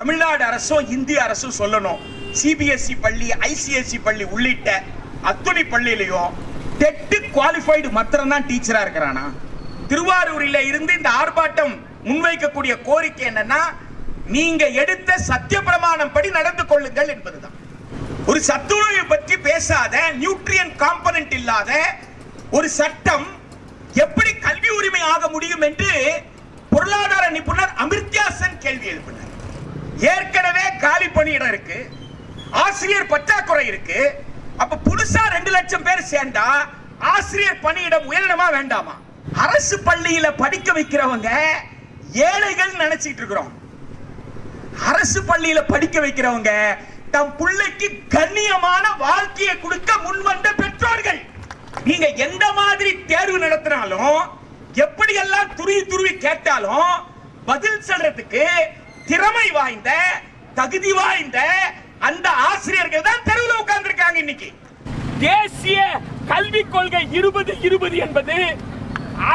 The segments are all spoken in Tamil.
தமிழ்நாடு அரசும் இந்திய அரசும் சொல்லணும். சிபிஎஸ்இ பள்ளி ஐசிஎஸ்இ பள்ளி உள்ளிட்ட அத்துணை பள்ளியிலையும் டெட்டு குவாலிஃபைடு மாத்திரம் தான் டீச்சரா இருக்கிறானா? திருவாரூரில் இருந்து இந்த ஆர்ப்பாட்டம் முன்வைக்கக்கூடிய கோரிக்கை என்னன்னா நீங்க எடுத்த சத்திய பிரமாணம் படி நடந்து கொள்ளுங்கள் என்பதுதான். ஒரு சத்துணவை பற்றி பேசாத நியூட்ரியன் காம்பனன்ட் இல்லாத ஒரு சட்டம் எப்படி கல்வி உரிமை ஆக முடியும் என்று பொருளாதார நிபுணர் அமிர்த்யா சென் கேள்வி எழுப்பினார். ஏற்கனவே காலி பணியிடம் இருக்கு. ஆசிரியர் பற்றாக்குறை இருக்கு. அப்ப புதுசா ரெண்டு லட்சம் பேர் சேர்ந்தா ஆசிரியர் பணியிடம் உயரணுமா வேண்டாமா? அரசு பள்ளியில படிக்க வைக்கிறவங்க ஏழைகள் நினைச்சிட்டு இருக்கிறோம். அரசு பள்ளியில படிக்க வைக்கிறவங்க தம் பிள்ளைக்கு கண்ணியமான வாழ்க்கையை கொடுக்க முன்வந்த பெற்றோர்கள். நீங்க எந்த மாதிரி தேர்வு நடத்தினாலும் எப்படி எல்லாம் துருவி துருவி கேட்டாலும் பதில் சொல்றதுக்கு திறமை வாய்ந்த தகுதி வாய்ந்த அந்த ஆசிரியர்கள் தான் தெருவில் உட்கார்ந்துருக்காங்க இன்னைக்கு. தேசிய கல்விக் கொள்கை இருபது இருபது என்பது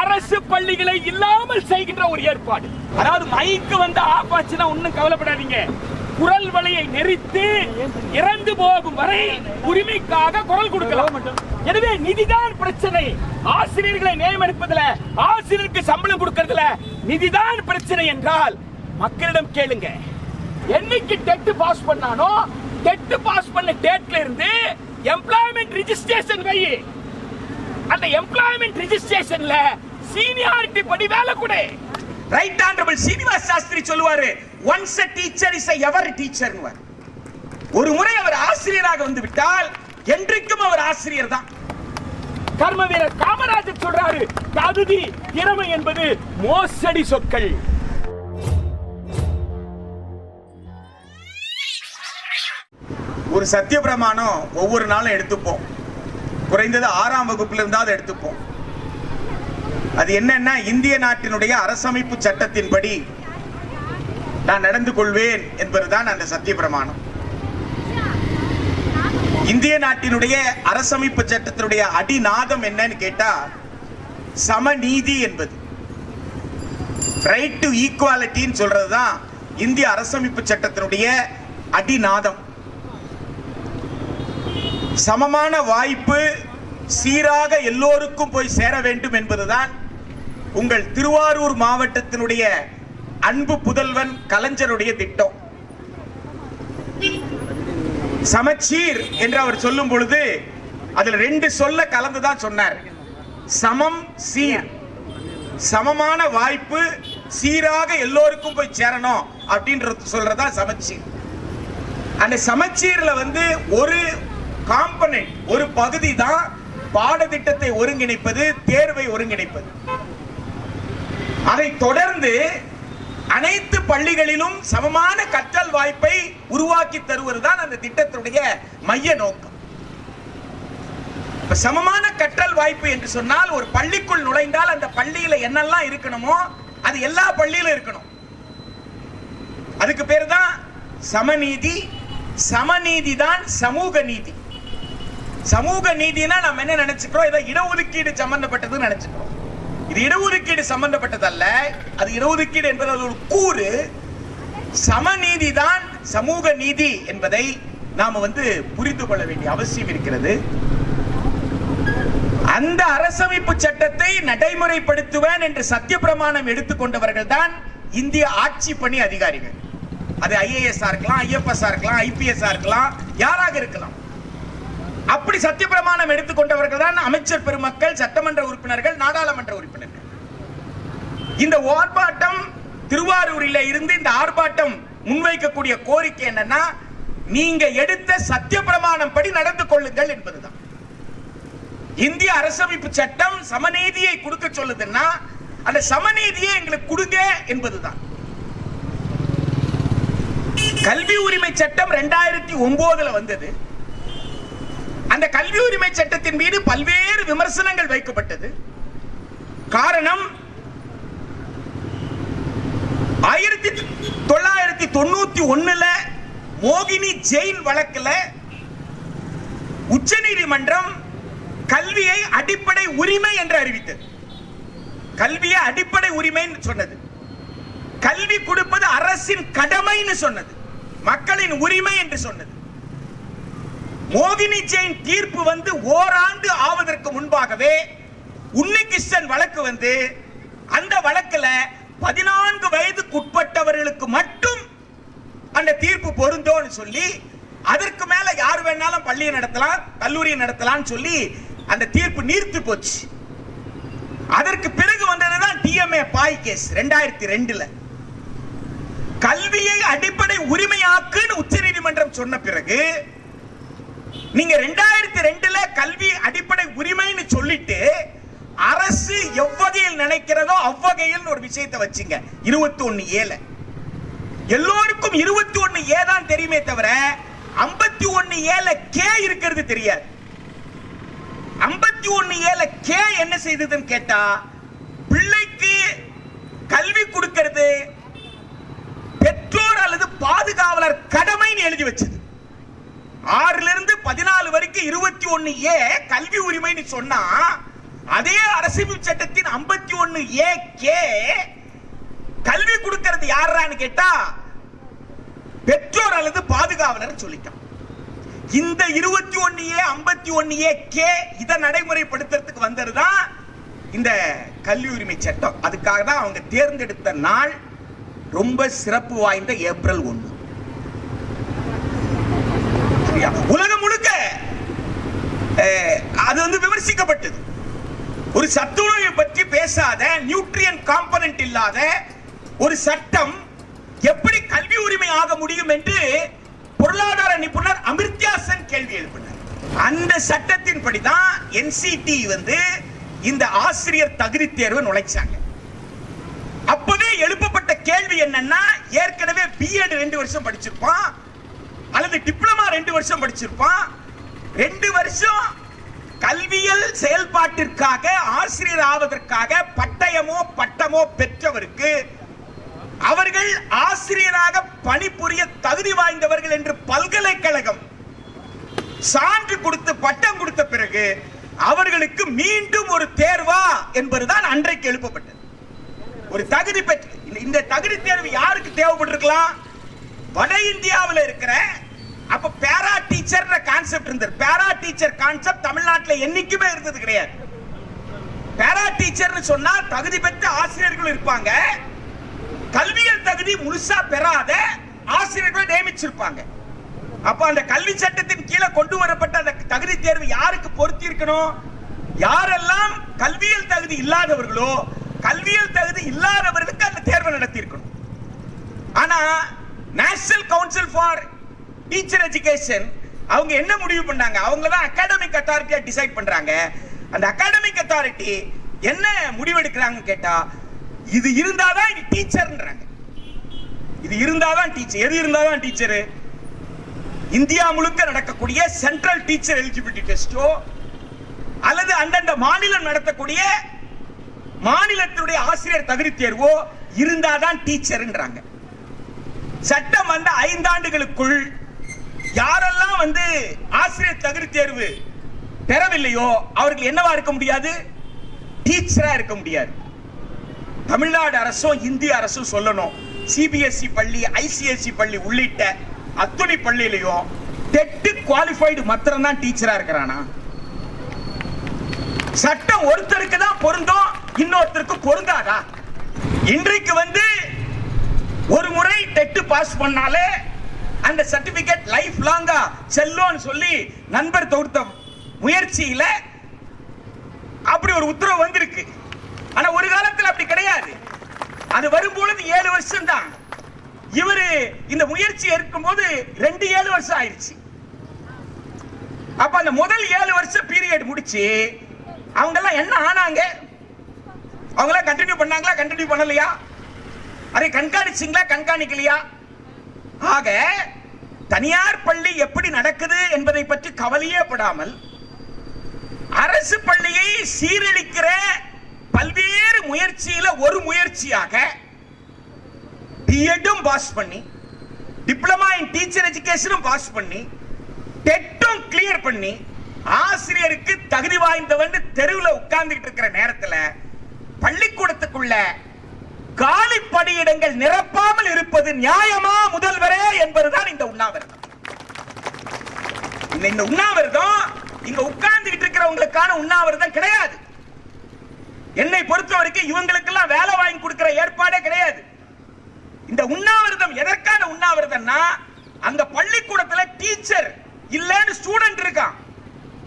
அரசு பள்ளிகளை இல்லாமல் செய்கின்ற ஒரு ஏற்பாடு. அதாவது மைக்கு வந்து ஆஃப் ஆச்சுன்னா கவலைப்படாதீங்க. குரல் வலையை நெறித்து இறந்து போகும் வரை உரிமைக்காக குரல் கொடுக்கலாம். எனவே நிதிதான் பிரச்சனை. ஆசிரியர்களை நியமனிப்பதுல ஆசிரியருக்கு சம்பளம் கொடுக்கறதுல நிதிதான் பிரச்சனை என்றால் மக்களிடம் கேளுங்க. என்னைக்கு டெட் பாஸ் பண்ணானோ டெட் பாஸ் பண்ண டேட்ல இருந்து எம்ப்ளாய்மெண்ட் ரிஜிஸ்ட்ரேஷன் வை. அந்த எம்ப்ளாய்மெண்ட் ரிஜிஸ்ட்ரேஷன்ல சீனியாரிட்டி படி வேலை கொடு. ரைட் ஆனரபிள் சீனிவாஸ் சாஸ்திரி சொல்லுவாரு once a teacher is a ever teacher ஒரு முறை அவர் ஆசிரியராக வந்து விட்டால் என்றைக்கும் அவர் ஆசிரியர் தான். கர்ம வீரர் காமராஜர் சொல்றாரு தகுதி திறமை என்பது மோசடி சொற்கள். ஒரு சத்திய பிரமாணம் ஒவ்வொரு நாளும் எடுத்துப்போம். குறைந்தது ஆறாம் வகுப்புல இருந்தாவது எடுத்துப்போம். அது என்னன்னா இந்திய நாட்டினுடைய அரசமைப்பு சட்டத்தின்படி நான் நடந்து கொள்வேன் என்பதுதான் அந்த சத்திய பிரமாணம் இந்திய நாட்டினுடைய அரசமைப்பு சட்டத்தினுடைய அடிநாதம் என்னன்னு கேட்டா சமநீதி என்பது. ரைட் டு ஈக்குவாலிட்டின்னு சொல்றதுதான் இந்திய அரசமைப்பு சட்டத்தினுடைய அடிநாதம். சமமான வாய்ப்பு சீராக எல்லோருக்கும் போய் சேர வேண்டும் என்பதுதான் உங்கள் திருவாரூர் மாவட்டத்தினுடைய அன்பு புதல்வன் கலைஞருடைய திட்டம். சமச்சீர் என்று அவர் சொல்லும் பொழுது அதில் ரெண்டு சொல்ல கலந்துதான் சொன்னார். சமம் சீர். சமமான வாய்ப்பு சீராக எல்லோருக்கும் போய் சேரணும் அப்படின்றது சொல்றதா சமச்சீர். அந்த சமச்சீர்ல வந்து ஒரு காம்பனன்ட் ஒரு பகுதி தான் பாடத்திட்டத்தை ஒருங்கிணைப்பது தேர்வை ஒருங்கிணைப்பது. அதை தொடர்ந்து அனைத்து பள்ளிகளிலும் சமமான கற்றல் வாய்ப்பை உருவாக்கி தருவது தான் அந்த திட்டத்தினுடைய மைய நோக்கம். சமமான கற்றல் வாய்ப்பு என்று சொன்னால் ஒரு பள்ளிக்குள் நுழைந்தால் அந்த பள்ளியில என்னெல்லாம் இருக்கணுமோ அது எல்லா பள்ளியிலும் இருக்கணும். அதுக்கு பேர் தான் சமநீதி. சமநீதி தான் சமூக நீதி. சமூக நீதினா நம்ம என்ன நினைச்சுக்கிறோம்? ஏதோ இடஒதுக்கீடு சம்பந்தப்பட்டதுன்னு நினைச்சுக்கிறோம். இது இடஒதுக்கீடு சம்பந்தப்பட்டது அல்ல அது இடஒதுக்கீடு என்பது அது ஒரு கூறு. சமநீதி தான் சமூக நீதி என்பதை நாம வந்து புரிந்து கொள்ள வேண்டிய அவசியம் இருக்கிறது. அந்த அரசமைப்பு சட்டத்தை நடைமுறைப்படுத்துவேன் என்று சத்திய பிரமாணம் எடுத்துக்கொண்டவர்கள் தான் இந்திய ஆட்சி பணி அதிகாரிகள். அது ஐஏஎஸ் இருக்கலாம் ஐஎஃப்எஸ் இருக்கலாம் ஐபிஎஸ் இருக்கலாம் யாராக இருக்கலாம். அப்படி சத்திய பிரமாணம் எடுத்துக்கொண்டவர்கள் தான் அமைச்சர் பெருமக்கள் சட்டமன்ற உறுப்பினர்கள் நாடாளுமன்ற உறுப்பினர்கள். இந்த ஆர்ப்பாட்டம் திருவாரூரில் இருந்து இந்த ஆர்ப்பாட்டம் முன்வைக்கக்கூடிய கோரிக்கை என்னன்னா நீங்க எடுத்த சத்திய பிரமாணம் படி நடந்து கொள்ளுங்கள் என்பதுதான். இந்திய அரசமைப்பு சட்டம் சமநீதியை கொடுக்க சொல்லுதுன்னா அந்த சமநீதியை எங்களுக்கு கொடுங்க என்பதுதான். கல்வி உரிமை சட்டம் ரெண்டாயிரத்தி ஒன்பதுல வந்தது. அந்த கல்வி உரிமை சட்டத்தின் மீது பல்வேறு விமர்சனங்கள் வைக்கப்பட்டது. காரணம் ஆயிரத்தி தொள்ளாயிரத்தி தொண்ணூத்தி ஒண்ணுல மோகினி ஜெயின் வழக்குல உச்சநீதிமன்றம் கல்வியை அடிப்படை உரிமை என்று அறிவித்தது. கல்வியை அடிப்படை உரிமைன்னு சொன்னது. கல்வி கொடுப்பது அரசின் கடமைன்னு சொன்னது. மக்களின் உரிமை என்று சொன்னது. மோகினி ஜெயின் தீர்ப்பு வந்து ஓராண்டு ஆவதற்கு முன்பாகவே உன்னிகிருஷ்ணன் வழக்கு வந்து அந்த வழக்குல பதினான்கு வயதுக்குட்பட்டவர்களுக்கு மட்டும் அந்த தீர்ப்பு பொருந்தோன்னு சொல்லி அதற்கு மேல யார் வேணாலும் பள்ளியை நடத்தலாம் கல்லூரியை நடத்தலாம்னு சொல்லி அந்த தீர்ப்பு நீர்த்து போச்சு. அதற்கு பிறகு வந்ததுதான் டிஎம்ஏ பாய் கேஸ் ரெண்டாயிரத்தி ரெண்டுல. கல்வியை அடிப்படை உரிமையாக்குன்னு உச்சநீதிமன்றம் சொன்ன பிறகு நீங்க ரெண்டாயிரத்தி ரெண்டுல கல்வி அடிப்படை உரிமைன்னு சொல்லிட்டு அரசு எவ்வகையில் நினைக்கிறதோ அவ்வகையில் ஒரு விஷயத்தை வச்சுங்க. இருபத்தி ஒன்னு ஏல. எல்லோருக்கும் இருபத்தி ஒன்னு ஏ தான் தெரியுமே தவிர ஐம்பத்தி ஒன்னு ஏல கே இருக்கிறது தெரியாது. ஐம்பத்தி ஒன்னு ஏல கே என்ன செய்ததுன்னு கேட்டா பிள்ளைக்கு கல்வி கொடுக்கிறது பெற்றோர் அல்லது பாதுகாவலர் கடமைன்னு எழுதி வச்சது. ஆறுல இருந்து பதினாலு வரைக்கும் இருபத்தி ஒன்னு ஏ கல்வி உரிமைன்னு சொன்னா அதே அரசியல் சட்டத்தின் ஐம்பத்தி ஒன்னு ஏ கே கல்வி கொடுக்கிறது யாரான்னு கேட்டா பெற்றோர் அல்லது பாதுகாவலர் சொல்லிட்டான். இந்த இருபத்தி ஒன்னு ஏ ஐம்பத்தி ஒன்னு ஏ கே இதை நடைமுறைப்படுத்துறதுக்கு வந்ததுதான் இந்த கல்வி உரிமை சட்டம். அதுக்காக தான் அவங்க தேர்ந்தெடுத்த நாள் ரொம்ப சிறப்பு வாய்ந்த ஏப்ரல் ஒன்று சரியா? உலகம் முழுக்க அது வந்து விமர்சிக்கப்பட்டது. ஒரு சத்துணவை பற்றி பேசாத நியூட்ரியன் காம்பனன்ட் இல்லாத ஒரு சட்டம் எப்படி கல்வி உரிமை ஆக முடியும் என்று பொருளாதார நிபுணர் அமிர்த்யா சென் கேள்வி எழுப்பினார். அந்த சட்டத்தின்படி தான் என்சிடி வந்து இந்த ஆசிரியர் தகுதி தேர்வு நுழைச்சாங்க. அப்பவே எழுப்பப்பட்ட கேள்வி என்னன்னா ஏற்கனவே பிஎட் ரெண்டு வருஷம் படிச்சிருப்பான். அல்லது டிப்ளமா ரெண்டு வருஷம் படிச்சிருப்பான். ரெண்டு வருஷம் கல்வியல் செயல்பாட்டிற்காக ஆசிரியர் ஆவதற்காக பட்டயமோ பட்டமோ பெற்றவருக்கு அவர்கள் ஆசிரியராக பணிபுரிய தகுதி வாய்ந்தவர்கள் என்று பல்கலைக்கழகம் சான்று கொடுத்து பட்டம் கொடுத்த பிறகு அவர்களுக்கு மீண்டும் ஒரு தேர்வா என்பதுதான் அன்றைக்கு எழுப்பப்பட்டது. ஒரு தகுதி பெற்று இந்த- இந்த தகுதி தேர்வு யாருக்கு தேவைப்பட்டிருக்கலாம்? வட இந்தியாவில் இருக்கிற அப்ப பேரா டீச்சர் கான்செப்ட் இருந்தது. பேரா டீச்சர் கான்செப்ட் தமிழ்நாட்டில் என்னைக்குமே இருந்தது கிடையாது. பேரா டீச்சர்னு சொன்னா தகுதி பெற்ற ஆசிரியர்கள் இருப்பாங்க. கல்வியல் தகுதி முழுசா பெறாத ஆசிரியர்களை நியமிச்சிருப்பாங்க. அப்ப அந்த கல்வி சட்டத்தின் கீழே கொண்டு வரப்பட்ட அந்த தகுதி தேர்வு யாருக்கு பொருத்தி இருக்கணும்? யாரெல்லாம் கல்வியல் தகுதி இல்லாதவர்களோ கல்வியல் தகுதி இல்லாதவர்களுக்கு அந்த தேர்வை நடத்தி இருக்கணும் ஆனா national council for teacher education அவங்க என்ன முடிவு பண்ணாங்க? அவங்க தான் அகாடமிக் அத்தாரிட்டியா டிசைட் பண்றாங்க. அந்த அகாடமிக் அத்தாரிட்டி என்ன முடிவெடுக்கிறாங்கன்னு கேட்டா இது இருந்தாதான் இது டீச்சர்ன்றாங்க. இது இருந்தாதான் டீச்சர் எது இருந்தாதான் டீச்சர்? இந்தியா முழுக்க நடக்கக்கூடிய சென்ட்ரல் டீச்சர் எலிஜிபிலிட்டி டெஸ்டோ அல்லது அந்தந்த மாநிலம் நடத்தக்கூடிய மாநிலத்தினுடைய ஆசிரியர் தகுதி தேர்வோ இருந்தாதான் டீச்சர்ன்றாங்க. சட்டம் வந்த ஐந்தாண்டுகளுக்குள் யாரெல்லாம் வந்து ஆசிரியர் தகுதி தேர்வு பெறவில்லையோ அவர்கள் என்னவா இருக்க முடியாது? டீச்சரா இருக்க முடியாது. தமிழ்நாடு அரசும் இந்திய அரசும் சொல்லணும். சிபிஎஸ்இ பள்ளி ஐசிஎஸ்இ பள்ளி உள்ளிட்ட அத்துணை பள்ளியிலையும் டெட்டு குவாலிஃபைடு மாத்திரம் தான் டீச்சரா இருக்கிறானா? சட்டம் ஒருத்தருக்கு தான் பொருந்தும் இன்னொருத்தருக்கு பொருந்தாதா? இன்றைக்கு வந்து ஒரு முறை டெட்டு பாஸ் பண்ணாலே அந்த சர்டிபிகேட் லைஃப் லாங்கா செல்லும்னு சொல்லி நண்பர் தொடுத்த முயற்சியில அப்படி ஒரு உத்தரவு வந்திருக்கு. ஆனா ஒரு காலத்துல அப்படி கிடையாது. அது வரும்பொழுது ஏழு வருஷம் தான் இவரு இந்த முயற்சி இருக்கும்போது ரெண்டு ஏழு வருஷம் ஆயிடுச்சு. அப்ப அந்த முதல் ஏழு வருஷம் பீரியட் முடிச்சு அவங்க எல்லாம் என்ன ஆனாங்க? அவங்க எல்லாம் கண்டினியூ பண்ணாங்களா? கண்டினியூ பண்ணலையா? அதை கண்காணிச்சிங்களா? கண்காணிக்கலையா? ஆக தனியார் பள்ளி எப்படி நடக்குது என்பதை பற்றி கவலையே படாமல் அரசு பள்ளியை சீரழிக்கிற பல்வேறு முயற்சியில ஒரு முயற்சியாக பிஎட்டும் பாஸ் பண்ணி டிப்ளமா இன் டீச்சர் எஜுகேஷனும் பாஸ் பண்ணி டெட்டும் கிளியர் பண்ணி ஆசிரியருக்கு தகுதி வாய்ந்தவன் தெருவில் உட்கார்ந்துகிட்டு இருக்கிற நேரத்துல பள்ளிக்கூடத்துக்குள்ள காலி பணியிடங்கள் நிரப்பாமல் இருப்பது நியாயமா முதல்வரே என்பதுதான் இந்த உண்ணாவிரதம். இந்த- உண்ணாவிரதம் இங்க உட்கார்ந்துகிட்டு இருக்கிறவங்களுக்கான உண்ணாவிரதம் கிடையாது. என்னை பொறுத்த வரைக்கும் இவங்களுக்கு எல்லாம் வேலை வாங்கி கொடுக்கிற ஏற்பாடே கிடையாது. இந்த உண்ணாவிரதம் எதற்கான உண்ணாவிரதம்னா அங்க பள்ளிக்கூடத்துல டீச்சர் இல்லன்னு ஸ்டூடெண்ட் இருக்கான்.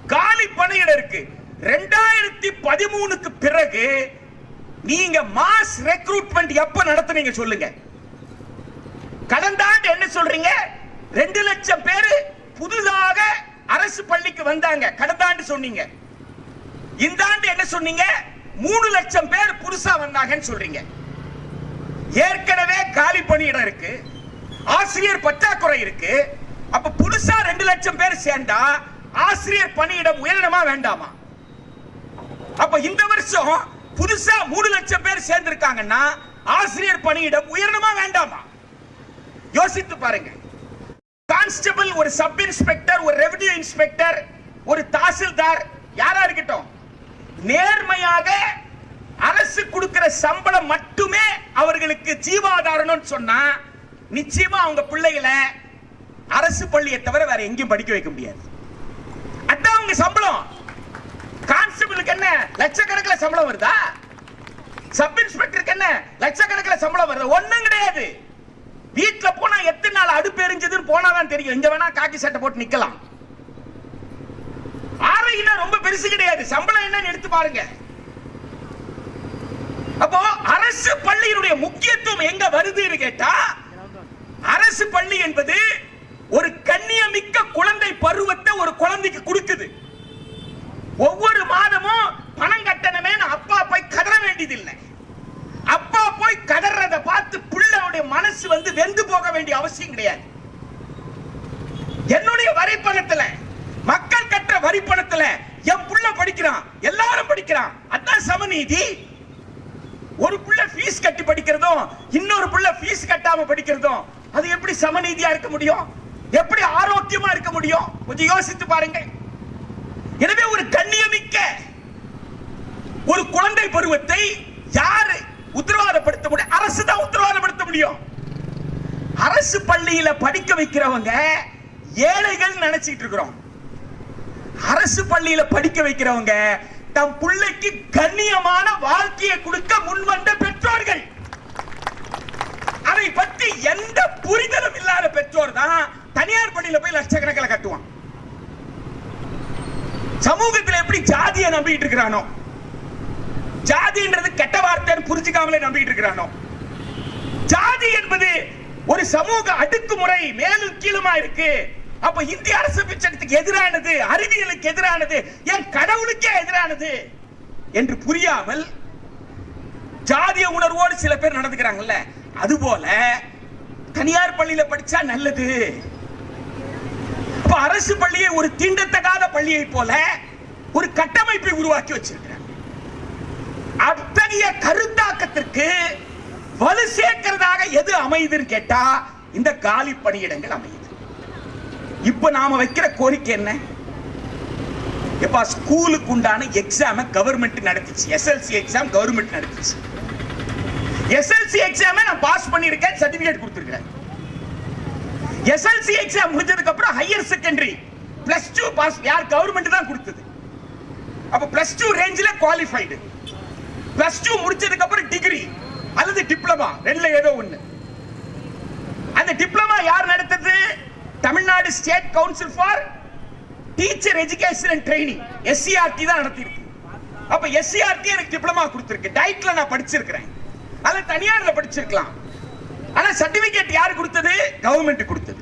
காலி பணியிட இருக்கு. ரெண்டாயிரத்தி பதிமூணுக்கு பிறகு நீங்க மாஸ் ரெக்ரூட்மெண்ட் எப்ப நடத்துனீங்க சொல்லுங்க. கடந்த ஆண்டு என்ன சொல்றீங்க? ரெண்டு லட்சம் பேரு புதுதாக அரசு பள்ளிக்கு வந்தாங்க. கடந்த ஆண்டு சொன்னீங்க. இந்த ஆண்டு என்ன சொன்னீங்க? மூணு லட்சம் பேர் புதுசா வந்தாங்கன்னு சொல்றீங்க. ஏற்கனவே காலி பணியிடம் இருக்கு. ஆசிரியர் பற்றாக்குறை இருக்கு. அப்ப புதுசா ரெண்டு லட்சம் பேர் சேர்ந்தா ஆசிரியர் பணியிடம் உயரணுமா வேண்டாமா? அப்ப இந்த வருஷம் புதுசா மூணு லட்சம் பேர் சேர்ந்திருக்காங்கன்னா ஆசிரியர் பணியிடம் உயரணுமா வேண்டாமா? யோசித்து பாருங்க. கான்ஸ்டபிள் ஒரு சப் இன்ஸ்பெக்டர் ஒரு ரெவென்யூ இன்ஸ்பெக்டர் ஒரு தாசில்தார் யாரா இருக்கட்டும் நேர்மையாக அரசு கொடுக்கிற சம்பளம் மட்டுமே அவர்களுக்கு ஜீவாதாரம்னு சொன்னா நிச்சயமா அவங்க பிள்ளைகளை அரசு பள்ளியை தவிர வேற எங்கேயும் படிக்க வைக்க முடியாது. அதான் அவங்க சம்பளம். கான்ஸ்டபிளுக்கு என்ன? லட்சக்கணக்கில் சம்பளம் வருதா? சப் இன்ஸ்பெக்டருக்கு என்ன? லட்சக்கணக்கில் சம்பளம் வருது? ஒன்றும் கிடையாது. வீட்டில் போனா எத்தனை நாள் அடுப்பு எரிஞ்சதுன்னு போனாதான் தெரியும். இங்க வேணா காக்கி சட்டை போட்டு நிக்கலாம் ஆரையில ரொம்ப பெருசு கிடையாது. சம்பளம் என்னன்னு எடுத்து பாருங்க. அப்போ அரசு பள்ளியினுடைய முக்கியத்துவம் எங்க வருதுன்னு கேட்டா அரசு பள்ளி என்பது ஒரு கண்ணியமிக்க குழந்தை பருவத்தை ஒரு குழந்தைக்கு கொடுக்குது. ஒவ்வொரு மாதமும் பணம் கட்டணமே அப்பா போய் கதற வேண்டியதில்லை. அப்பா போய் கதறத பார்த்து பிள்ளையுடைய மனசு வந்து வெந்து போக வேண்டிய அவசியம் கிடையாது. என்னுடைய வரிப்பணத்துல மக்கள் கட்டுற வரிப்பணத்துல என் புள்ள படிக்கிறான் எல்லாரும் படிக்கிறான். அதான் சமநீதி. ஒரு புள்ள ஃபீஸ் கட்டி படிக்கிறதும் இன்னொரு புள்ள ஃபீஸ் கட்டாம படிக்கிறதும் அது எப்படி சமநீதியா இருக்க முடியும்? எப்படி ஆரோக்கியமா இருக்க முடியும்? கொஞ்சம் யோசித்து பாருங்க எனவே ஒரு கண்ணியமிக்க ஒரு குழந்தை பருவத்தை யாரு உத்தரவாதப்படுத்த முடியும் அரசு தான் உத்தரவாதப்படுத்த முடியும். அரசு பள்ளியில படிக்க வைக்கிறவங்க ஏழைகள் நினைச்சிட்டு இருக்கிறோம். அரசு பள்ளியில படிக்க வைக்கிறவங்க தம் பிள்ளைக்கு கண்ணியமான வாழ்க்கையை கொடுக்க முன்வந்த பெற்றோர்கள். அதை பத்தி எந்த புரிதலும் இல்லாத பெற்றோர் தான் தனியார் பள்ளியில போய் லட்சக்கணக்கில் கட்டுவான். சமூகத்தில் எப்படி ஜாதியை நம்பிட்டு இருக்கிறானோ? ஜாதின்றது கெட்ட வார்த்தைன்னு புரிஞ்சுக்காமலே நம்பிட்டு இருக்கிறானோ? ஜாதி என்பது ஒரு சமூக அடுக்குமுறை மேலும் கீழுமா இருக்கு. அப்ப இந்திய அரசு சட்டத்துக்கு எதிரானது அறிவியலுக்கு எதிரானது என் கடவுளுக்கே எதிரானது என்று புரியாமல் ஜாதிய உணர்வோடு சில பேர் நடந்துக்கிறாங்கல்ல அதுபோல தனியார் பள்ளியில படிச்சா நல்லது. அரசு பள்ளியை ஒரு தீண்டத்தகாத பள்ளியை போல ஒரு கட்டமைப்பை உருவாக்கி வச்சிருக்கிறார். அத்தகைய கருத்தாக்கத்திற்கு வலு சேர்க்கிறதாக எது அமையுதுன்னு கேட்டா இந்த காலி பணியிடங்கள் அமையுது. இப்ப நாம வைக்கிற கோரிக்கை என்ன? எப்பா ஸ்கூலுக்கு உண்டான எக்ஸாம கவர்மெண்ட் நடத்திச்சு. எஸ்எல்சி எக்ஸாம் கவர்மெண்ட் நடத்திச்சு. எஸ்எல்சி எக்ஸாம நான் பாஸ் பண்ணிருக்கேன் சர்டிபிகேட் கொடுத்துருக்கேன் எஸ்எல்சி எக்ஸாம் முடிஞ்சதுக்கு அப்புறம் higher secondary plus two pass யார் கவர்மெண்ட் தான் கொடுத்தது. அப்ப பிளஸ் டூ ரேஞ்சில் குவாலிஃபைடு பிளஸ் டூ முடிச்சதுக்கு அப்புறம் டிகிரி அல்லது டிப்ளமா ரெண்டுல ஏதோ ஒண்ணு. அந்த டிப்ளமா யார் நடத்தது? Tamil Nadu state council for teacher education and training SCERT தான் நடத்தியிருக்கு. அப்ப எஸ்சிஆர்டி எனக்கு டிப்ளமா கொடுத்துருக்கு. டைட்ல நான் படிச்சிருக்கிறேன். அல்ல தனியார்ல படிச்சிருக்கலாம். ஆனா சர்டிபிகேட் யார் கொடுத்தது? கவர்மெண்ட் கொடுத்தது.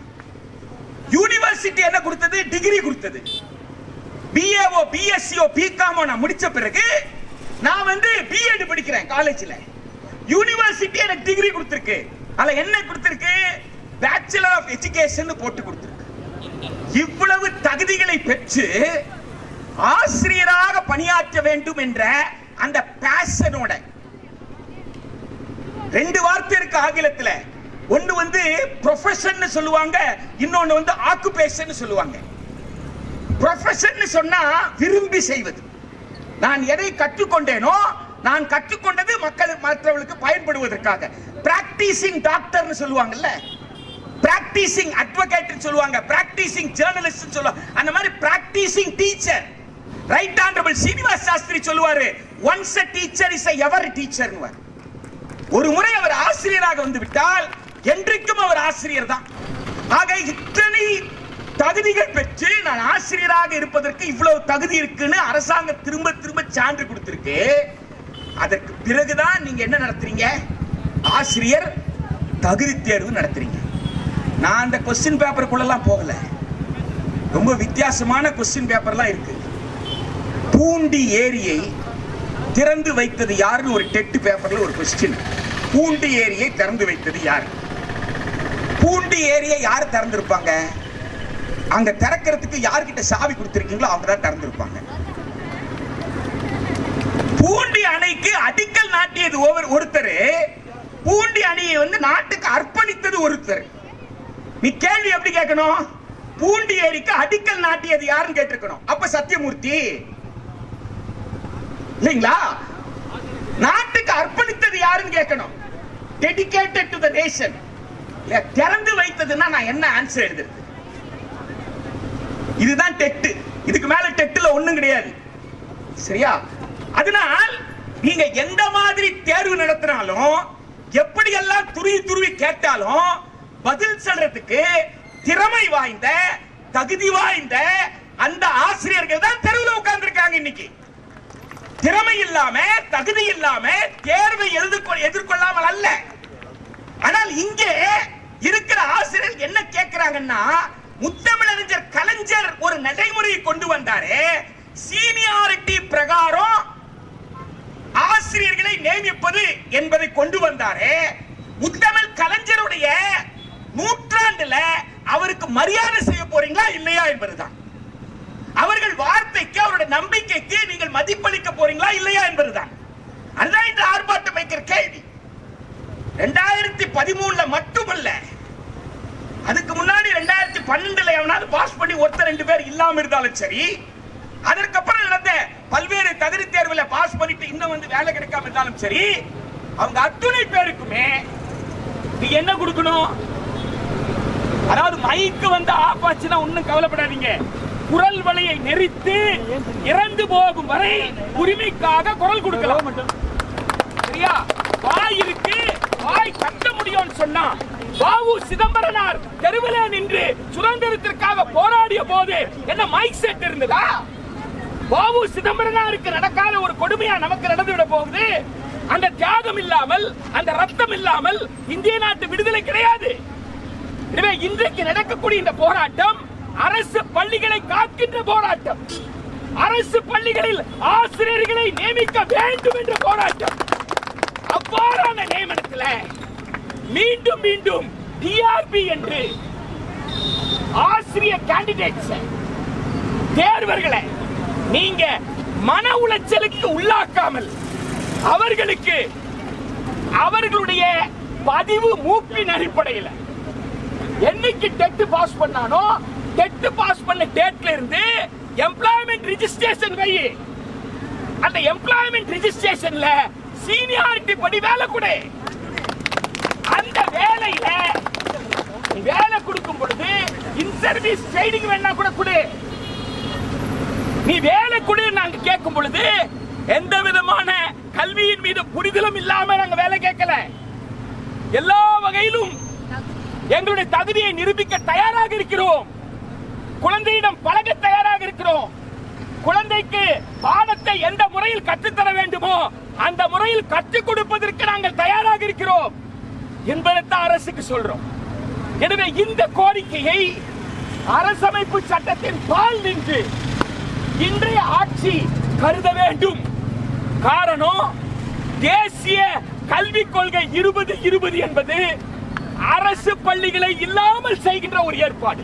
யூனிவர்சிட்டி என்ன கொடுத்தது? டிகிரி கொடுத்தது. பிஏஓ பிஎஸ்சிஓ பிகாமோ நான் முடிச்ச பிறகு நான் வந்து பிஎட் படிக்கிறேன் காலேஜ்ல யூனிவர்சிட்டி எனக்கு டிகிரி கொடுத்துருக்கு. அதுல என்ன கொடுத்துருக்கு? பேச்சுலர் ஆஃப் எஜுகேஷன் போட்டு கொடுத்துருக்கு. இவ்வளவு தகுதிகளை பெற்று ஆசிரியராக பணியாற்ற வேண்டும் என்ற அந்த பேஷனோட ரெண்டு வார்த்தை இருக்கு ஆங்கிலத்துல. ஒன்னு வந்து ப்ரொஃபஷன் சொல்லுவாங்க இன்னொன்னு வந்து ஆக்குபேஷன் சொல்லுவாங்க. ப்ரொஃபஷன் சொன்னா விரும்பி செய்வது. நான் எதை கற்றுக்கொண்டேனோ நான் கற்றுக்கொண்டது மக்கள் மற்றவர்களுக்கு பயன்படுவதற்காக. பிராக்டிசிங் டாக்டர்னு சொல்லுவாங்கல்ல. பிராக்டிசிங் அட்வொகேட் சொல்லுவாங்க. பிராக்டிசிங் ஜேர்னலிஸ்ட் சொல்லுவாங்க அந்த மாதிரி practising teacher right honourable Srinivas Sastri சொல்லுவாரு once a teacher is ever டீச்சர்னு ஒரு முறை அவர் ஆசிரியராக வந்து விட்டால் என்றைக்கும் அவர் ஆசிரியர் தான் ஆக இத்தனை தகுதிகள் பெற்று நான் ஆசிரியராக இருப்பதற்கு இவ்வளவு தகுதி இருக்குன்னு அரசாங்கம் திரும்ப திரும்ப சான்று கொடுத்திருக்கு. அதற்கு பிறகுதான் நீங்க என்ன நடத்துறீங்க? ஆசிரியர் தகுதி தேர்வு நடத்துறீங்க. நான் அந்த கொஸ்டின் பேப்பருக்குள்ளெல்லாம் போகல. ரொம்ப வித்தியாசமான கொஸ்டின் பேப்பர்லாம் இருக்கு. பூண்டி ஏரியை திறந்து வைத்தது யாருன்னு ஒரு டெட்டு பேப்பர்ல ஒரு கொஸ்டின் பூண்டு ஏரியை திறந்து வைத்தது யார்? பூண்டு ஏரியை யார் திறந்திருப்பாங்க? அங்க திறக்கிறதுக்கு யார்கிட்ட சாவி கொடுத்திருக்கீங்களோ அவங்க தான் திறந்திருப்பாங்க. பூண்டி அணைக்கு அடிக்கல் நாட்டியது ஒவ்வொரு ஒருத்தர். பூண்டி அணையை வந்து நாட்டுக்கு அர்ப்பணித்தது ஒருத்தர். நீ கேள்வி எப்படி கேட்கணும்? பூண்டி ஏரிக்கு அடிக்கல் நாட்டியது யாருன்னு கேட்டிருக்கணும். அப்ப சத்தியமூர்த்தி. இல்லைங்களா? நாட்டுக்கு அர்ப்பணித்தது யாருன்னு கேட்கணும். டெடிகேட்டட் டு த நேஷன் திறந்து வைத்ததுன்னா நான் என்ன ஆன்சர் எழுதுறது? இதுதான் டெட்டு. இதுக்கு மேல டெட்டுல ஒண்ணும் கிடையாது. சரியா? அதனால் நீங்க எந்த மாதிரி தேர்வு நடத்தினாலும் எப்படி எல்லாம் துருவி துருவி கேட்டாலும் பதில் சொல்றதுக்கு திறமை வாய்ந்த தகுதி வாய்ந்த அந்த ஆசிரியர்கள் தான் தெருவில் உட்கார்ந்துருக்காங்க இன்னைக்கு. திறமை இல்லாம தகுதி இல்லாம தேர்வை எழுது எதிர்கொள்ளாமல் அல்ல. ஆனால் இங்கே இருக்கிற ஆசிரியர் என்ன கேட்கிறாங்கன்னா முத்தமிழறிஞர் கலைஞர் ஒரு நடைமுறையை கொண்டு வந்தாரு. சீனியாரிட்டி பிரகாரம் ஆசிரியர்களை நியமிப்பது என்பதை கொண்டு வந்தாரு. முத்தமிழ் கலைஞருடைய நூற்றாண்டுல அவருக்கு மரியாதை செய்ய போறீங்களா இல்லையா என்பதுதான். அவர்கள் வார்த்தைக்கு அவருடைய நம்பிக்கைக்கு நீங்கள் மதிப்பளிக்க போறீங்களா இல்லையா என்பதுதான். அதுதான் இந்த ஆர்ப்பாட்டம் வைக்கிற கேள்வி. ரெண்டாயிரத்தி பதிமூணுல மட்டுமல்ல அதுக்கு முன்னாடி ரெண்டாயிரத்தி பன்னெண்டுல எவனாவது பாஸ் பண்ணி ஒருத்தர் ரெண்டு பேர் இல்லாம இருந்தாலும் சரி அதற்கப்புறம் நடந்த பல்வேறு தகுதி தேர்வுல பாஸ் பண்ணிட்டு இன்னும் வந்து வேலை கிடைக்காம இருந்தாலும் சரி அவங்க அத்துணை பேருக்குமே நீ என்ன கொடுக்கணும்? அதாவது மைக்கு வந்து ஆஃப் ஆச்சுன்னா ஒண்ணும் கவலைப்படாதீங்க. குரல் வலையை நெறித்து இறந்து போகும் வரை உரிமைக்காக குரல் கொடுக்கலாம். சரியா? வாய் இருக்கு வாய் கட்ட முடியும்னு சொன்னா பாபு சிதம்பரனார் தெருவில் நின்று சுதந்திரத்திற்காக போராடிய போது என்ன மைக் செட் இருந்ததா? பாபு சிதம்பரனாருக்கு நடக்காத ஒரு கொடுமையா நமக்கு நடந்துவிட போகுது. அந்த தியாகம் இல்லாமல் அந்த ரத்தம் இல்லாமல் இந்திய நாட்டு விடுதலை கிடையாது. எனவே இன்றைக்கு நடக்கக்கூடிய இந்த போராட்டம் அரசு பள்ளிகளை காக்கின்ற போராட்டம். அரசு பள்ளிகளில் ஆசிரியர்களை நியமிக்க வேண்டும் என்ற போராட்டம். அவ்வாறான நியமனத்தில் மீண்டும் மீண்டும் டிஆர்பி என்று ஆசிரியர் கேண்டிடேட்ஸ் தேர்வர்களை நீங்க மன உளைச்சலுக்கு உள்ளாக்காமல் அவர்களுக்கு அவர்களுடைய பதிவு மூப்பின் அடிப்படையில் என்னைக்கு டெட் பாஸ் பண்ணானோ டெட் பாஸ் பண்ண டேட்ல இருந்து எம்ப்ளாய்மெண்ட் ரிஜிஸ்ட்ரேஷன் வை. அந்த எம்ப்ளாய்மெண்ட் ரிஜிஸ்ட்ரேஷன்ல சீனியாரிட்டி படி வேலை கொடு. அந்த வேலையில வேலை கொடுக்கும் பொழுது இன்சர்வீஸ் ட்ரைனிங் வேணா கூட கொடு. நீ வேலை கொடு நாங்க கேட்கும் பொழுது எந்த விதமான கல்வியின் மீது புரிதலும் இல்லாம நாங்க வேலை கேட்கல. எல்லா வகையிலும் எங்களுடைய தகுதியை நிரூபிக்க தயாராக இருக்கிறோம். குழந்தையிடம் பழக தயாராக இருக்கிறோம். குழந்தைக்கு பாடத்தை எந்த முறையில் கற்றுத்தர வேண்டுமோ அந்த முறையில் கற்றுக் கொடுப்பதற்கு நாங்கள் தயாராக இருக்கிறோம் என்பதைத்தான் அரசுக்கு சொல்றோம். எனவே இந்த கோரிக்கையை அரசமைப்பு சட்டத்தின் பால் நின்று இன்றைய ஆட்சி கருத வேண்டும். காரணம் தேசிய கல்விக் கொள்கை இருபது இருபது என்பது அரசு பள்ளிகளை இல்லாமல் செய்கின்ற ஒரு ஏற்பாடு.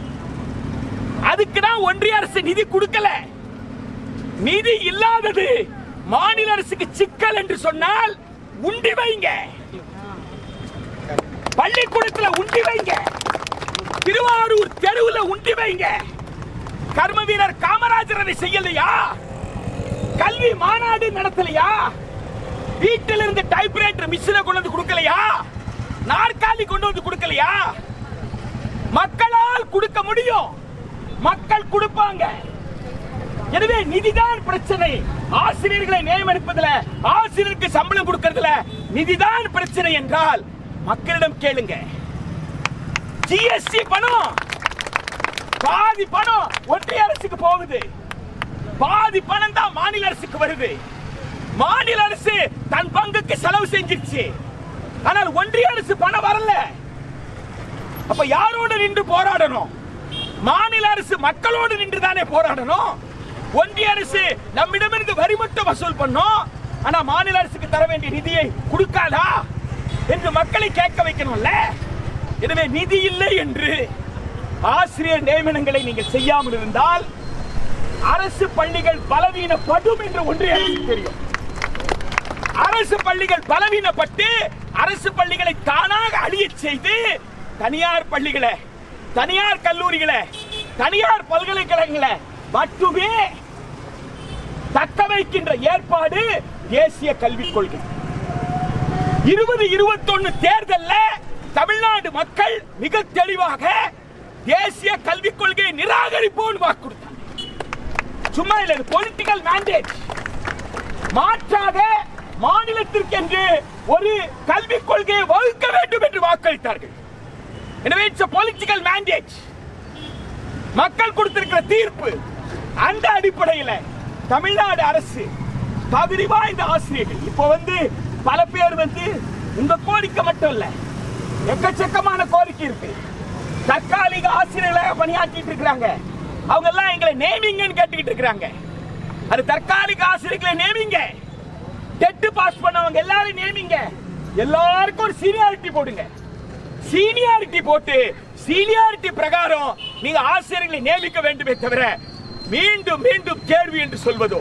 அதுக்கு தான் ஒன்றிய அரசு நிதி கொடுக்கல. நிதி இல்லாதது மாநில அரசுக்கு சிக்கல் என்று சொன்னால் உண்டி வைங்க. பள்ளிக்கூடத்துல உண்டி வைங்க. திருவாரூர் தெருவுல உண்டி வைங்க. கர்ம வீரர் காமராஜர் அதை செய்யலையா? கல்வி மாநாடு நடத்தலையா? வீட்டில இருந்து டைப்ரைட்டர் மிஷினை கொண்டு வந்து கொடுக்கலையா? நாற்காலி கொண்டு வந்து கொடுக்கலையா? மக்களால் கொடுக்க முடியும். மக்கள் கொடுப்பாங்க. எனவே நிதிதான் பிரச்சனை. ஆசிரியர்களை நியமனிப்பதுல ஆசிரியருக்கு சம்பளம் கொடுக்கறதுல நிதிதான் பிரச்சனை என்றால் மக்களிடம் கேளுங்க. ஜிஎஸ்டி பணம். பாதி பணம் ஒன்றிய அரசுக்கு போகுது. பாதி பணம் தான் மாநில அரசுக்கு வருது. மாநில அரசு தன் பங்குக்கு செலவு செஞ்சிருச்சு. ஆனால் ஒன்றிய அரசு பணம் வரல. அப்ப யாரோட நின்று போராடணும்? மாநில அரசு மக்களோடு நின்று தானே போராடணும்? ஒன்றிய அரசு நம்மிடமிருந்து வரி மட்டும் வசூல் பண்ணும். ஆனா மாநில அரசுக்கு தர வேண்டிய நிதியை கொடுக்காதா? என்று மக்களை கேட்க வைக்கணும்ல? எனவே நிதி இல்லை என்று ஆசிரியர் நியமனங்களை நீங்கள் செய்யாமல் இருந்தால் அரசு பள்ளிகள் பலவீனப்படும் என்று ஒன்றிய அரசு தெரியும். அரசு பள்ளிகள் பலவீனப்பட்டு அரசு பள்ளிகளை தானாக அழியச் செய்து தனியார் பள்ளிகளை தனியார் கல்லூரிகளை தனியார் பல்கலைக்கழகங்களை மட்டுமே தக்க வைக்கின்ற ஏற்பாடு தேசிய கல்விக் கொள்கை. இருபது இருபத்தொன்னு தேர்தல்ல தமிழ்நாடு மக்கள் மிக தெளிவாக தேசிய கல்விக் கொள்கையை நிராகரிப்போம் வாக்கு கொடுத்தாங்க. சும்மா இல்ல பொலிட்டிக்கல் மேண்டேட் மாற்றாக மாநிலத்திற்கென்று ஒரு கல்விக் கொள்கையை வகுக்க வேண்டும் என்று வாக்களித்தார்கள். எனவே இட்ஸ் பொலிட்டிக்கல் மேண்டேட் மக்கள் கொடுத்திருக்கிற தீர்ப்பு அந்த அடிப்படையில் தமிழ்நாடு அரசு தகுதி வாய்ந்த ஆசிரியர்கள். இப்போ வந்து பல பேர் வந்து உங்க கோரிக்கை மட்டும் இல்ல எக்கச்சக்கமான கோரிக்கை இருக்கு. தற்காலிக ஆசிரியர்களாக பணியாற்றிட்டு இருக்கிறாங்க. அவங்க எல்லாம் எங்களை நேமிங்கன்னு கேட்டுக்கிட்டு இருக்கிறாங்க. அது தற்காலிக ஆசிரியர்களை நேமிங்க டெட்டு பாஸ் பண்ணவங்க எல்லாரும் நேமிங்க எல்லாருக்கும் ஒரு சீனியாரிட்டி போடுங்க. சீனியாரிட்டி போட்டு சீனியாரிட்டி பிரகாரம் நீங்க ஆசிரியர்களை நியமிக்க வேண்டுமே தவிர மீண்டும் மீண்டும் கேள்வி என்று சொல்வதோ?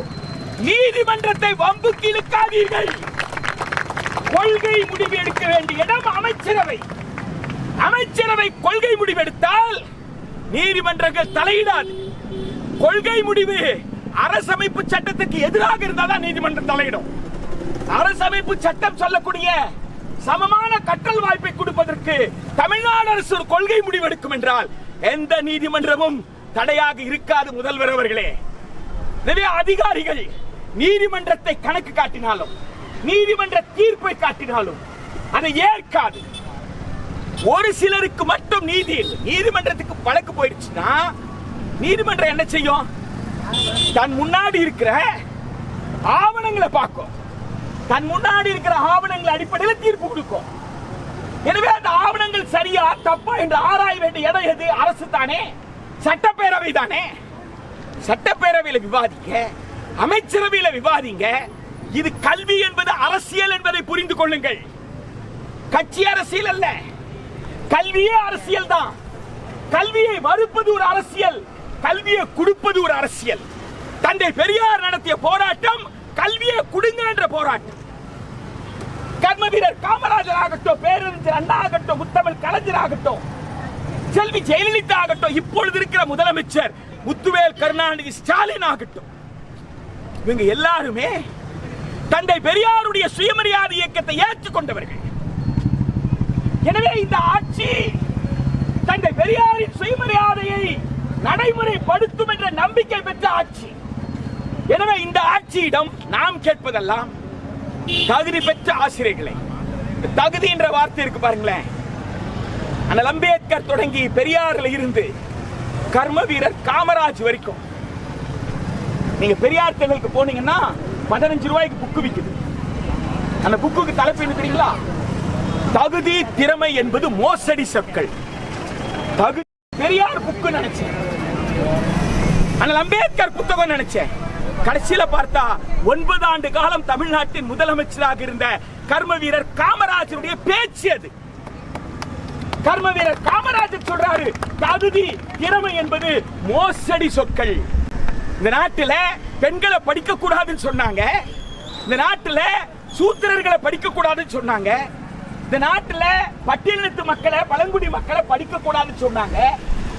நீதிமன்றத்தை வம்புக்கு இழுக்காதீர்கள். கொள்கை முடிவு எடுக்க வேண்டிய இடம் அமைச்சரவை. அமைச்சரவை கொள்கை முடிவெடுத்தால் நீதிமன்றங்கள் தலையிடாது. கொள்கை முடிவு அரசமைப்பு சட்டத்துக்கு எதிராக இருந்தால் தான் நீதிமன்றம் தலையிடும். அரசமைப்பு சட்டம் சொல்லக்கூடிய சமமான கற்றல் வாய்ப்பை கொடுப்பதற்கு தமிழ்நாடு அரசு ஒரு கொள்கை முடிவெடுக்கும் என்றால் எந்த நீதிமன்றமும் தடையாக இருக்காது முதல்வர் அவர்களே. எனவே அதிகாரிகள் நீதிமன்றத்தை கணக்கு காட்டினாலும் நீதிமன்ற தீர்ப்பை காட்டினாலும் அதை ஏற்காது. ஒரு சிலருக்கு மட்டும் நீதி நீதிமன்றத்துக்கு வழக்கு போயிடுச்சுன்னா நீதிமன்றம் என்ன செய்யும்? தன் முன்னாடி இருக்கிற ஆவணங்களை பார்க்கும். தன் முன்னாடி இருக்கிற ஆவணங்கள் அடிப்படையில் தீர்ப்பு கொடுக்கும். எனவே அந்த ஆவணங்கள் சரியா தப்பா என்று ஆராய வேண்டிய இடம் எது? அரசு தானே. சட்டப்பேரவை தானே. சட்டப்பேரவையில விவாதிங்க அமைச்சரவையில விவாதிங்க. இது கல்வி என்பது அரசியல் என்பதை புரிந்து கொள்ளுங்கள். கட்சி அரசியல் அல்ல. கல்வியே அரசியல் தான். கல்வியை மறுப்பது ஒரு அரசியல் கல்வியை கொடுப்பது ஒரு அரசியல். தந்தை பெரியார் நடத்திய போராட்டம் கல்வியை கொடுங்க என்ற போராட்டம். கர்ம வீரர் காமராஜர் ஆகட்டும் பேரறிஞர் அண்ணா ஆகட்டும் முத்தமிழ் கலைஞர் ஆகட்டும் செல்வி ஜெயலலிதா ஆகட்டும் இப்பொழுது இருக்கிற முதலமைச்சர் முத்துவேல் கருணாநிதி ஸ்டாலின் ஆகட்டும். இவங்க எல்லாருமே தந்தை பெரியாருடைய சுயமரியாதை இயக்கத்தை ஏற்றுக்கொண்டவர்கள். எனவே இந்த ஆட்சி தந்தை பெரியாரின் சுயமரியாதையை நடைமுறைப்படுத்தும் என்ற நம்பிக்கை பெற்ற ஆட்சி. எனவே இந்த ஆட்சியிடம் நாம் கேட்பதெல்லாம் தகுதி பெற்ற ஆசிரியர்களை. தகுதி என்ற வார்த்தை இருக்கு பாருங்களேன். அண்ணல் அம்பேத்கர் தொடங்கி பெரியார்ல இருந்து கர்ம வீரர் காமராஜ் வரைக்கும். நீங்க பெரியார் தேர்தலுக்கு போனீங்கன்னா பதினஞ்சு ரூபாய்க்கு புக்கு விக்குது. அந்த புக்குக்கு தலைப்பு என்ன தெரியுங்களா? தகுதி திறமை என்பது மோசடி சொற்கள். தகுதி பெரியார் புக்கு நினைச்சேன். அண்ணல் அம்பேத்கர் புத்தகம் நினைச்சேன். கடைசியில பார்த்தா ஒன்பது ஆண்டு காலம் தமிழ்நாட்டின் முதலமைச்சராக இருந்த கர்ம வீரர் காமராஜருடைய பேச்சு அது. கர்ம வீரர் காமராஜர் சொல்றாரு தகுதி திறமை என்பது மோசடி சொற்கள். இந்த நாட்டில் பெண்களை படிக்க கூடாதுன்னு சொன்னாங்க. இந்த நாட்டில் சூத்திரர்களை படிக்க கூடாதுன்னு சொன்னாங்க. இந்த நாட்டில் பட்டியலினத்து மக்களை பழங்குடி மக்களை படிக்க கூடாதுன்னு சொன்னாங்க.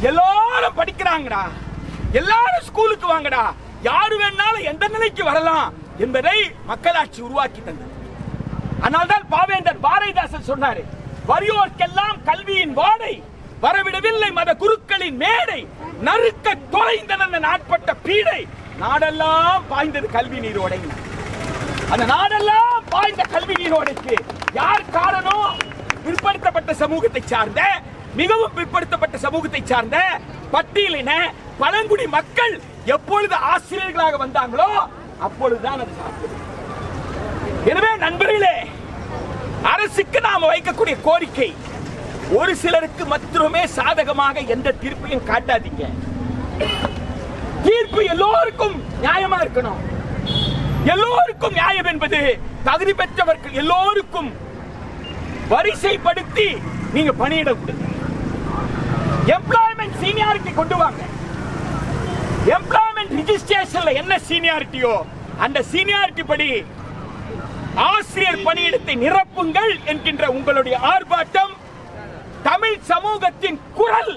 எல்லாரும் படிக்கிறாங்கடா. எல்லாரும் ஸ்கூலுக்கு வாங்கடா. யாரு வேணாலும் எந்த நிலைக்கு வரலாம் என்பதை மக்களாட்சி உருவாக்கி தந்தது. அதனால்தான் பாவேந்தர் பாரதிதாசன் சொன்னாரு வறியோர்க்கெல்லாம் கல்வியின் வாடை வரவிடவில்லை மத குருக்களின் மேடை நறுக்க தொலைந்தன நாட்பட்ட பீடை நாடெல்லாம் பாய்ந்தது கல்வி நீரோடை அந்த நாடெல்லாம் பாய்ந்த கல்வி நீரோடைக்கு யார் காரணம்? பிற்படுத்தப்பட்ட சமூகத்தை சார்ந்த மிகவும் பிற்படுத்தப்பட்ட சமூகத்தை சார்ந்த பட்டியலின பழங்குடி மக்கள் எப்பொழுது ஆசிரியர்களாக வந்தாங்களோ அப்பொழுதுதான் அது எனவே நண்பர்களே அரசுக்கு நாம வைக்கக்கூடிய கோரிக்கை ஒரு சிலருக்கு மட்டுமே சாதகமாக எந்த தீர்ப்பையும் காட்டாதீங்க. தீர்ப்பு எல்லோருக்கும் நியாயமா இருக்கணும். எல்லோருக்கும் நியாயம் என்பது தகுதி பெற்றவர்கள் எல்லோருக்கும் வரிசைப்படுத்தி நீங்க பணியிட கொடுங்க எம்ப்ளாய்மெண்ட் சீனியாரிட்டி கொண்டு வாங்க. எம்ப்ளாய்மெண்ட் ரிஜிஸ்ட்ரேஷன்ல என்ன சீனியாரிட்டியோ அந்த சீனியாரிட்டி படி ஆசிரியர் பணியிடத்தை நிரப்புங்கள் என்கின்ற உங்களுடைய ஆர்ப்பாட்டம். தமிழ் சமூகத்தின் குரல்.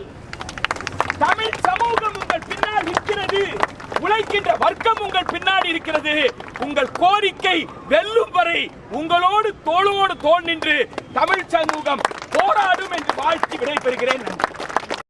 தமிழ் சமூகம் உங்கள் பின்னால் இருக்கிறது. உழைக்கின்ற வர்க்கம் உங்கள் பின்னாடி இருக்கிறது. உங்கள் கோரிக்கை வெல்லும் வரை உங்களோடு தோளோடு தோல் நின்று தமிழ் சமூகம் போராடும் என்று வாழ்த்தி விடைபெறுகிறேன். நன்றி